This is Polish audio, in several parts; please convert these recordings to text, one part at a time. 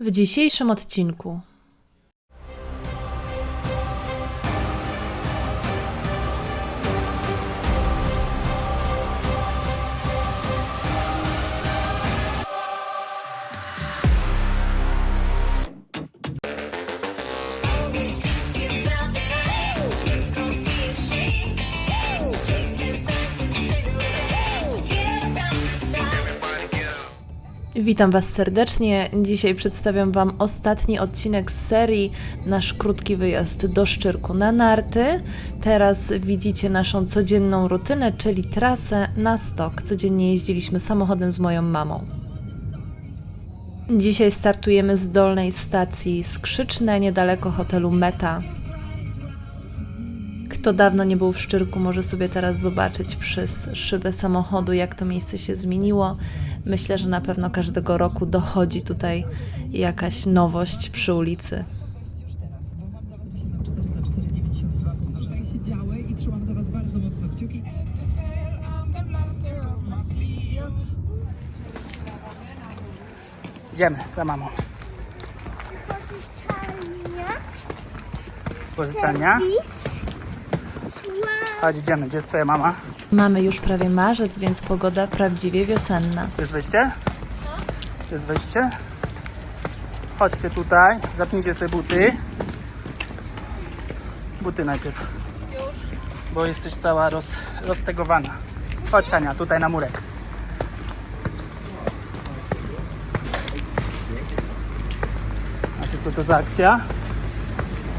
W dzisiejszym odcinku Witam Was serdecznie. Dzisiaj przedstawiam Wam ostatni odcinek z serii Nasz krótki wyjazd do Szczyrku na narty. Teraz widzicie naszą codzienną rutynę, czyli trasę na stok. Codziennie jeździliśmy samochodem z moją mamą. Dzisiaj startujemy z dolnej stacji Skrzyczne, niedaleko hotelu Meta. Kto dawno nie był w Szczyrku, może sobie teraz zobaczyć przez szybę samochodu, jak to miejsce się zmieniło. Myślę, że na pewno każdego roku dochodzi tutaj jakaś nowość przy ulicy. już teraz, bo mam dla Was dzisiaj na 4 za 4,92 Tutaj się działy i trzymam za Was bardzo mocno kciuki. Idziemy za mamą. Pożyczalnia. Chodź, idziemy. Gdzie jest twoja mama? Mamy już prawie marzec, więc pogoda prawdziwie wiosenna. To jest wejście? To jest wejście? Chodźcie tutaj. Zapnijcie sobie buty. Buty najpierw. Bo jesteś cała roz, roztegowana. Chodź Hania, tutaj na murek. A tu co to za akcja?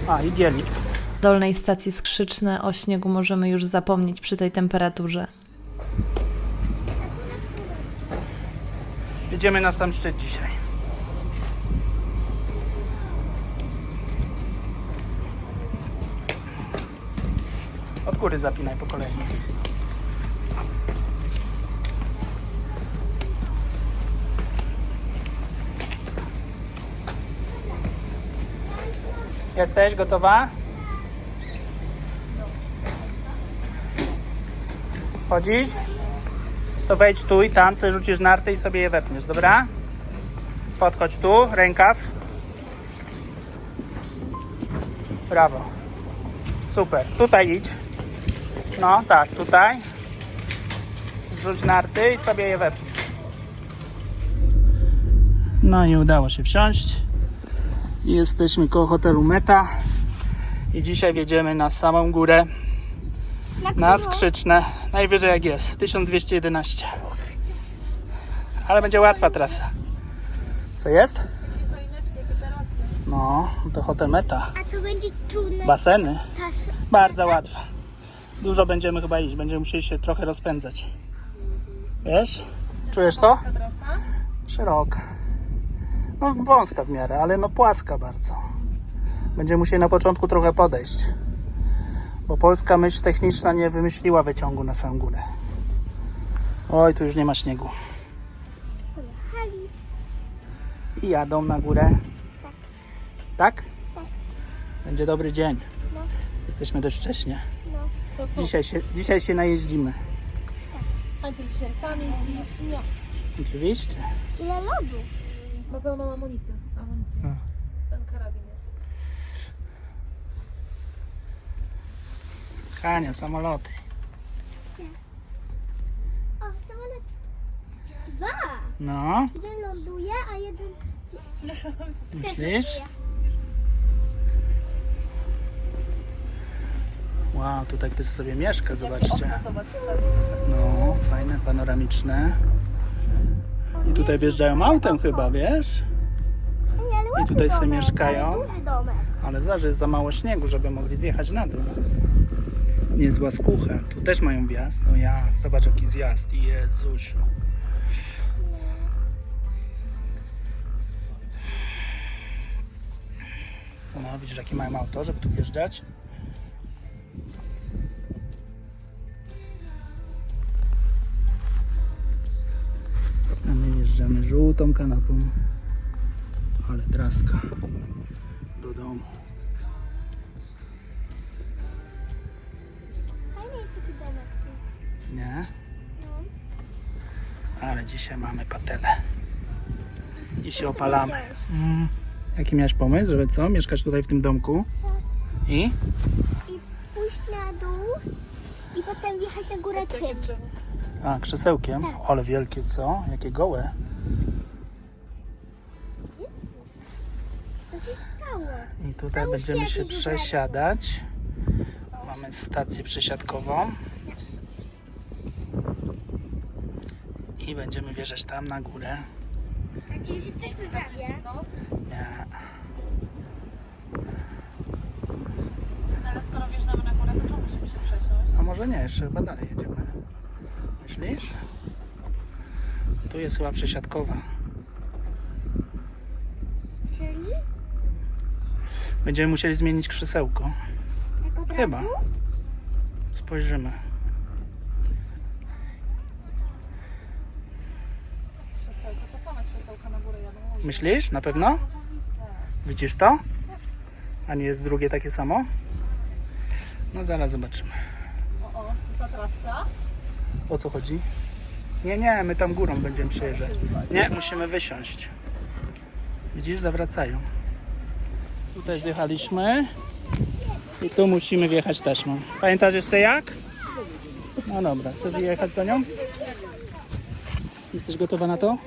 A, igielit. W dolnej stacji Skrzyczne o śniegu możemy już zapomnieć przy tej temperaturze. Jedziemy na sam szczyt dzisiaj. Od góry zapinaj po kolei. Jesteś gotowa? Chodzisz? To wejdź tu i tam sobie rzucisz narty i sobie je wepniesz, dobra? Podchodź tu, rękaw. Brawo. Super. Tutaj idź. No, tak, tutaj. Rzuć narty i sobie je wepnij. No i udało się wsiąść. Jesteśmy koło hotelu Meta. I dzisiaj wjedziemy na samą górę. Na skrzyczne. Najwyżej jak jest. 1211. Ale będzie łatwa trasa. Co jest? No, to hotel Meta. A to będzie trudne. Baseny. Bardzo łatwa. Dużo będziemy chyba iść. Będziemy musieli się trochę rozpędzać. Wiesz? Czujesz to? Szeroka. No wąska w miarę, ale no płaska bardzo. Będziemy musieli na początku trochę podejść. Bo polska myśl techniczna nie wymyśliła wyciągu na samą górę. Oj, tu już nie ma śniegu. I jadą na górę. Tak? Będzie dobry dzień. No. Jesteśmy dość wcześnie. No. To co? Dzisiaj się, dzisiaj się najeździmy. Andrzej dzisiaj sam jeździ. Nie. Oczywiście. Ile lodu? Ma pełną amunicję. amunicję. A. Ten karabin jest. Hania, samoloty. O, samolot. Dwa. No, Jeden ląduje, a jeden... myślisz? Wow, tutaj ktoś sobie mieszka, zobaczcie. Zobacz, No, fajne, panoramiczne. I tutaj wjeżdżają autem chyba, wiesz? Ej, ale I ładny tutaj sobie domek, mieszkają. ale Duży domek. Ale za, że jest za mało śniegu, żeby mogli zjechać na dół. Niezła skucha. Tu też mają wjazd. No ja, zobacz jaki zjazd. Jezusiu. No, widzisz jakie mają auto, żeby tu wjeżdżać? A my wjeżdżamy żółtą kanapą. Ale traska do domu. Nie? No. Ale dzisiaj mamy patelę. Się opalamy. Mm. Jaki miałeś pomysł, żeby co? Mieszkać tutaj w tym domku? I? I pójść na dół i potem wjechać na górę tym. A, krzesełkiem? Ale wielkie, co? Jakie gołe. Co się stało? I tutaj będziemy się przesiadać. Mamy stację przesiadkową. I będziemy wjeżdżać tam na górę. A czy już jesteśmy prawie? Nie. Ale skoro wjeżdżamy na górę, to czemu musimy się przesiąść? A może nie, jeszcze chyba dalej jedziemy. Myślisz? Tu jest chyba przesiadkowa. Czyli? Będziemy musieli zmienić krzesełko. Tak od Chyba. Spojrzymy. Krzesełko, to same krzesełka na górę jadą. Myślisz? Na pewno? Widzisz to? A nie jest drugie takie samo? No zaraz zobaczymy. O, o, ta trawka. O co chodzi? Nie, nie, my tam górą będziemy przejeżdżać. Nie, musimy wysiąść. Widzisz, zawracają. Tutaj zjechaliśmy. I tu musimy wjechać taśmą. Pamiętasz jeszcze jak? No dobra, chcesz jechać za nią? Jesteś gotowa na to?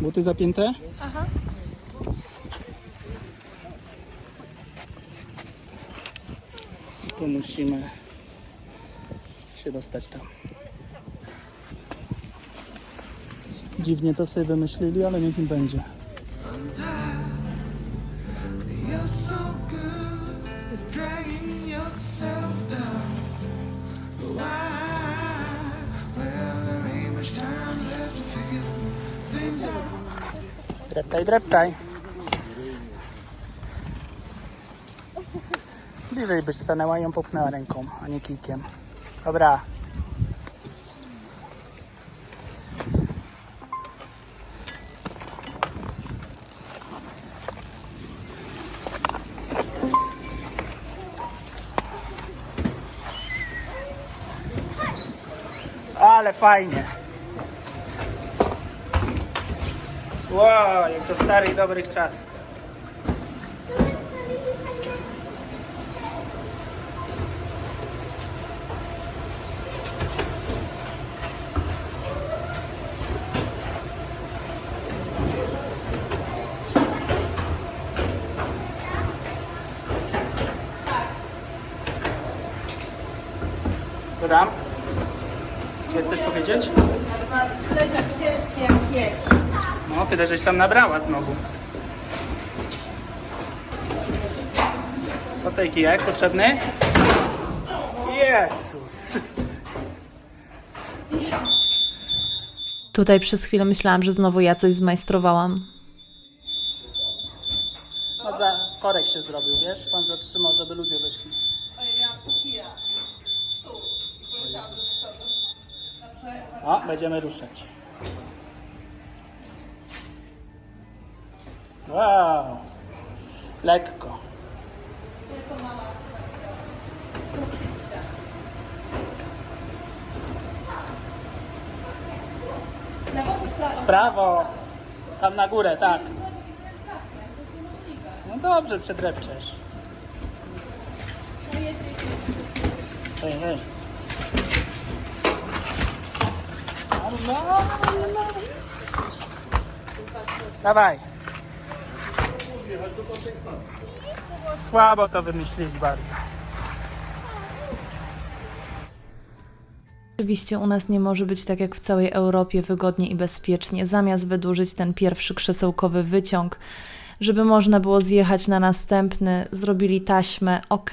Buty zapięte? Aha. Tu musimy się dostać tam. Dziwnie to sobie wymyślili, ale niech im będzie. You're so good Dreptaj, dreptaj. Bliżej byś stanęła i ją popchnęła ręką, a nie kijkiem. Dobra. Ale fajnie. Wow, jak to starych dobrych czasów. Co tam? Chcesz coś powiedzieć? Jest tak jest. No, tyle żeś tam nabrała znowu. Po co kijek potrzebny? Jezus! Tutaj przez chwilę myślałam, że znowu ja coś zmajstrowałam. No za korek się zrobił, wiesz? Pan zatrzymał, żeby ludzie wyszli. O, będziemy ruszać. Wow! Lekko. W prawo. Tam na górę, tak. No dobrze, przedrepczesz. Hej, hej. Dawaj. Słabo to wymyślili bardzo. Oczywiście u nas nie może być tak jak w całej Europie wygodnie i bezpiecznie. Zamiast wydłużyć ten pierwszy krzesełkowy wyciąg, żeby można było zjechać na następny, zrobili taśmę, ok,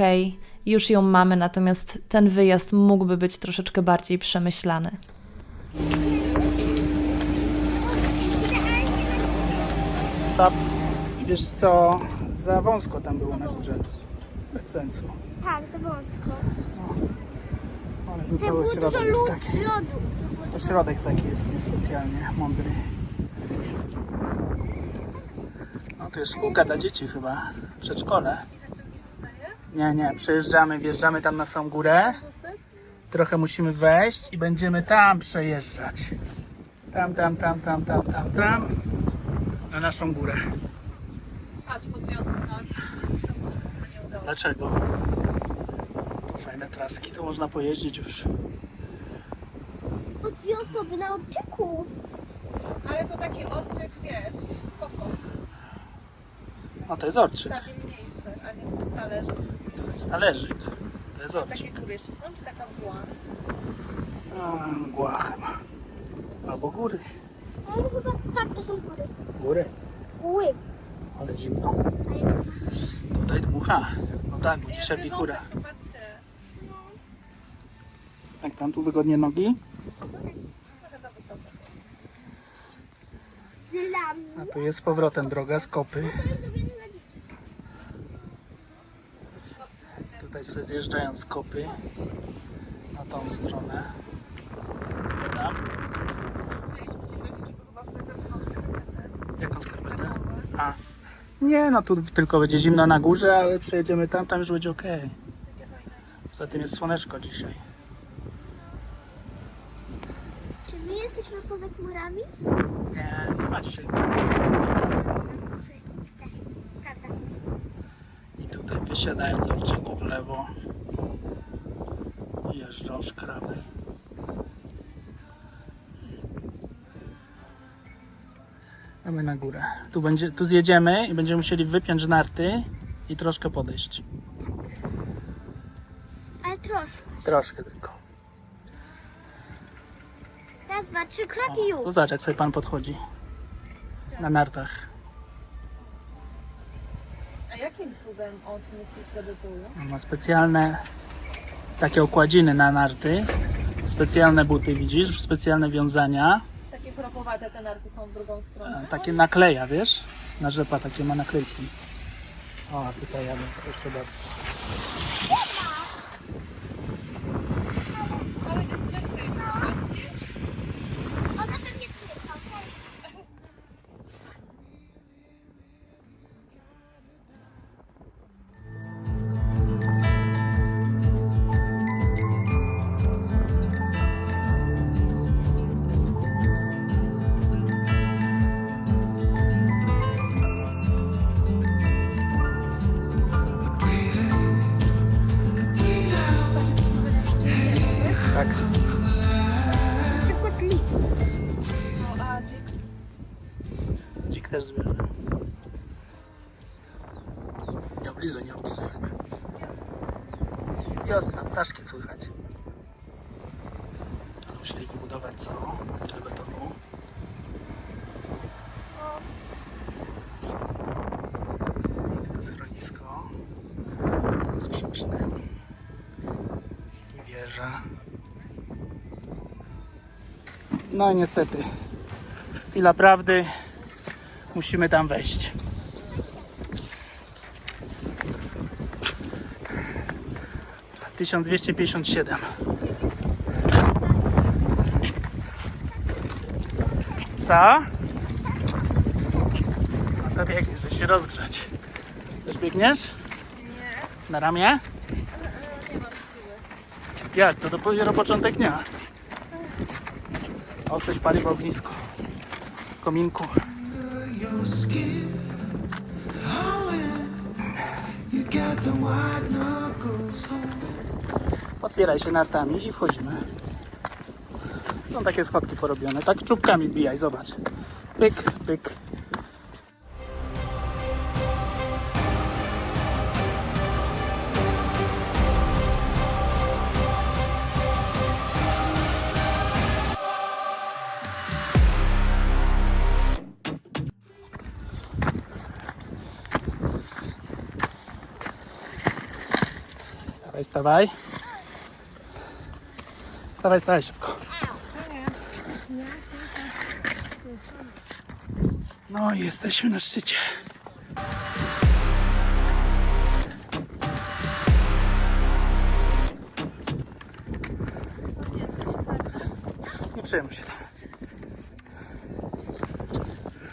już ją mamy, natomiast ten wyjazd mógłby być troszeczkę bardziej przemyślany. Stop. Wiesz co, za wąsko tam było na górze. Bez sensu. Tak, za wąsko. Ale tu Tam cały było dużo środek jest lód, taki. lodu. To środek taki jest niespecjalnie mądry. No to jest szkółka dla dzieci chyba. Przedszkole. Nie, nie, przejeżdżamy, wjeżdżamy tam na samą górę. Trochę musimy wejść i będziemy tam przejeżdżać. Tam, tam, tam, tam, tam, tam, tam. na naszą górę. Patrz, pod wioskę, tak? Dlaczego? Fajne traski, to można pojeździć już. Po dwie osoby na odczeku. Ale to taki odciek, wiesz, spoko. No to jest orczyk, Prawie mniejszy, a nie z talerzy. to jest talerzyk, to jest Takie orczyk. góry jeszcze są, czy taka mgła? A, mgła chyba. Albo góry. Ale chyba, tak, to są góry. Góry, Góry. Ale zimno. Tutaj dmucha. No tak, bo dzisiaj wichura. Jak tam tu wygodnie nogi? A tu jest z powrotem droga z kopy. Tutaj sobie zjeżdżają z kopy na tą stronę. Co tam? Chcieliśmy ci powiedzieć, żeby chyba w końcu wypał skarpetę. Jaką skarpetę? A. Nie, no tu tylko będzie zimno na górze, ale przejedziemy tam, tam już będzie ok. Poza tym jest słoneczko dzisiaj. Czy my jesteśmy poza chmurami? Nie, nie ma dzisiaj. Prawda. I tutaj wysiadają z w lewo. Jeżdżą szkraby. A my na górę. Tu, będzie, tu zjedziemy i będziemy musieli wypiąć narty i troszkę podejść. Ale troszkę. Troszkę tylko. Raz, dwa, trzy kroki O, to już. zobacz jak sobie pan podchodzi. Na nartach. A jakim cudem on się wtedy tu? On ma specjalne takie okładziny na narty. Specjalne buty widzisz, specjalne wiązania. Takie chropowate te narty są w drugą stronę. Takie nakleja, wiesz? Na rzepa takie ma naklejki. O, tutaj jadę, proszę bardzo. Ptaszki słychać. Musieli wybudować co? Tyle betonu. To schronisko. Skrzeczne. I wieża. No i niestety. Chwila prawdy. Musimy tam wejść. Tysiąc dwieście pięćdziesiąt siedem. Co? No to biegniesz, żeby się rozgrzać. Też biegniesz? nie. Na ramię? Nie mam siły. Jak? To dopiero początek dnia. O, ktoś pali w ognisku. W kominku. You got the white knuckles on. Podpieraj się nartami i wchodzimy. Są takie schodki porobione. Tak czubkami bijaj, zobacz. Pyk, pyk. Stawaj, stawaj. Stawaj, stawaj szybko. No i jesteśmy na szczycie. Nie przejmuj się tym.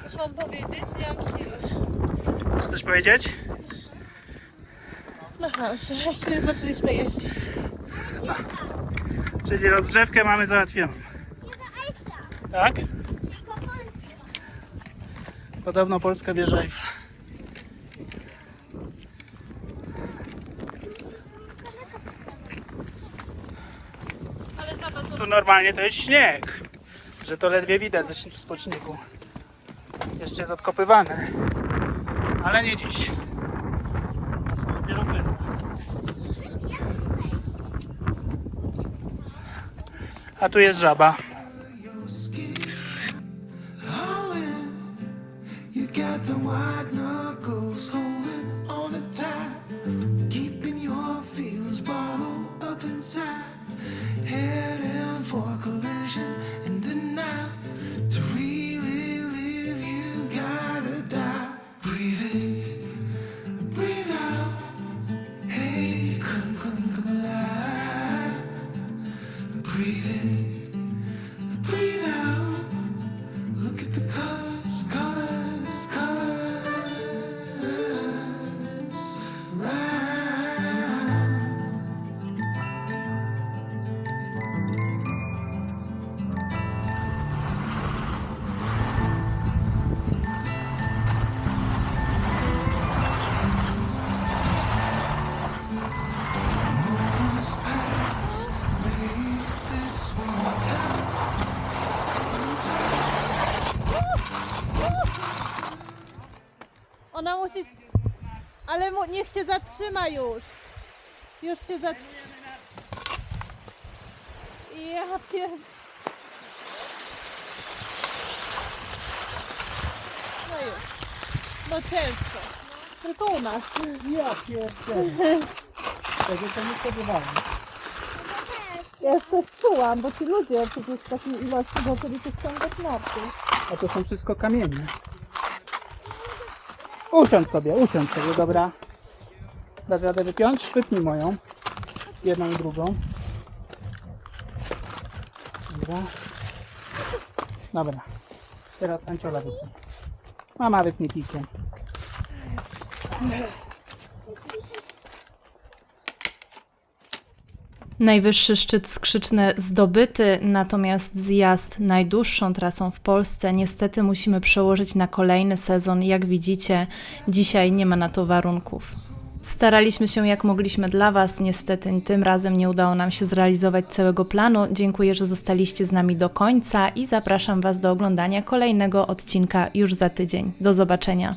Chcesz wam powiedzieć? Nie mam siły. Chcesz coś powiedzieć? Zmachałam się, jeszcze nie zaczęliśmy jeździć. Czyli rozgrzewkę mamy załatwioną. Tak? Podobno polska wieża Eiffla. Tu normalnie to jest śnieg. Że to ledwie widać ze spoczniku. Jeszcze jest odkopywane. Ale nie dziś. To są dopiero wtedy. A tu jest żaba. Się zatrzyma już. Już się zatrzyma. Ja pier... No już. No ciężko. Tylko u nas. Ja pierdolę. Tego to nie spodziewałem. Ja coś czułam, bo ci ludzie przecież w takiej ilości zaczęli się ściągać narty. A to są wszystko kamienie. Usiądź sobie, usiądź sobie, dobra. Dasz radę wypiąć? Wypnij moją. Jedną i drugą. Dobra. Dobra. Teraz Anciola wypnie. Mama wypnie. Najwyższy szczyt skrzyczny zdobyty, natomiast zjazd najdłuższą trasą w Polsce niestety musimy przełożyć na kolejny sezon. Jak widzicie, dzisiaj nie ma na to warunków. Staraliśmy się jak mogliśmy dla Was, niestety tym razem nie udało nam się zrealizować całego planu. Dziękuję, że zostaliście z nami do końca i zapraszam Was do oglądania kolejnego odcinka już za tydzień. Do zobaczenia.